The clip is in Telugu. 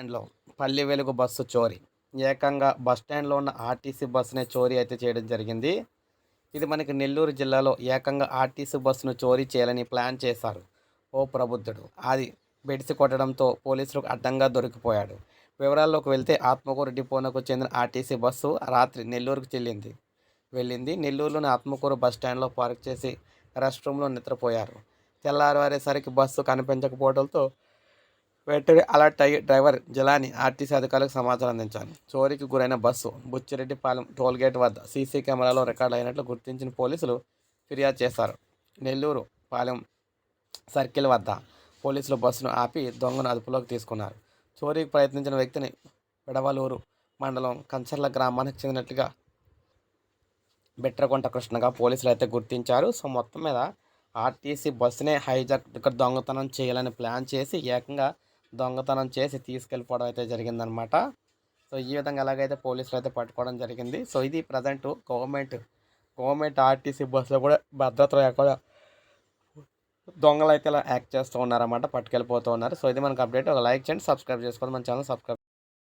స్టాండ్లో పల్లి వెలుగు బస్సు చోరీ. ఏకంగా బస్ స్టాండ్లో ఉన్న ఆర్టీసీ బస్సునే చోరీ అయితే చేయడం జరిగింది. ఇది మనకి నెల్లూరు జిల్లాలో ఏకంగా ఆర్టీసీ బస్సును చోరీ చేయాలని ప్లాన్ చేశారు ఓ ప్రబుద్ధుడు అది బెడిసి కొట్టడంతో పోలీసులకు అడ్డంగా దొరికిపోయాడు. వివరాల్లోకి వెళ్తే ఆత్మకూరు డిపోనకు చెందిన ఆర్టీసీ బస్సు రాత్రి నెల్లూరుకు చెల్లింది. వెళ్ళింది నెల్లూరులోని ఆత్మకూరు బస్ స్టాండ్లో పార్క్ చేసి రెస్ట్ రూమ్లో నిద్రపోయారు. తెల్లారివారేసరికి బస్సు కనిపించకపోవడంతో వెంటనే అలర్ట్ అయ్యి డ్రైవర్ జలాని ఆర్టీసీ అధికారులకు సమాచారం అందించారు చోరీకి గురైన బస్సు బుచ్చిరెడ్డిపాలెం టోల్గేట్ వద్ద సీసీ కెమెరాలో రికార్డ్ అయినట్లు గుర్తించిన పోలీసులు ఫిర్యాదు చేశారు. నెల్లూరు పాలెం సర్కిల్ వద్ద పోలీసులు బస్సును ఆపి దొంగను అదుపులోకి తీసుకున్నారు. చోరీకి ప్రయత్నించిన వ్యక్తిని పెడవలూరు మండలం కంచర్ల గ్రామానికి చెందినట్లుగా బెట్రకొంట కృష్ణగా పోలీసులు అయితే గుర్తించారు. సో మొత్తం మీద ఆర్టీసీ బస్సునే హైజాక్ ఇక్కడ దొంగతనం చేయాలని ప్లాన్ చేసి ఏకంగా దొంగతనం చేసి తీసుకెళ్ళిపోవడం అయితే జరిగిందనమాట. సో ఈ విధంగా ఎలాగైతే పోలీసులు అయితే పట్టుకోవడం జరిగింది. సో ఇది ప్రజెంట్ గవర్నమెంట్ గవర్నమెంట్ ఆర్టీసీ బస్సులో కూడా భద్రత లేకుండా దొంగలు అయితే ఇలా యాక్ట్ చేస్తూ ఉన్నారన్నమాట పట్టుకెళ్ళిపోతూ ఉన్నారు. సో ఇది మనకు అప్డేట్. ఒక లైక్ చేయండి సబ్స్క్రైబ్ చేసుకోండి. మన ఛానల్ సబ్స్క్రైబ్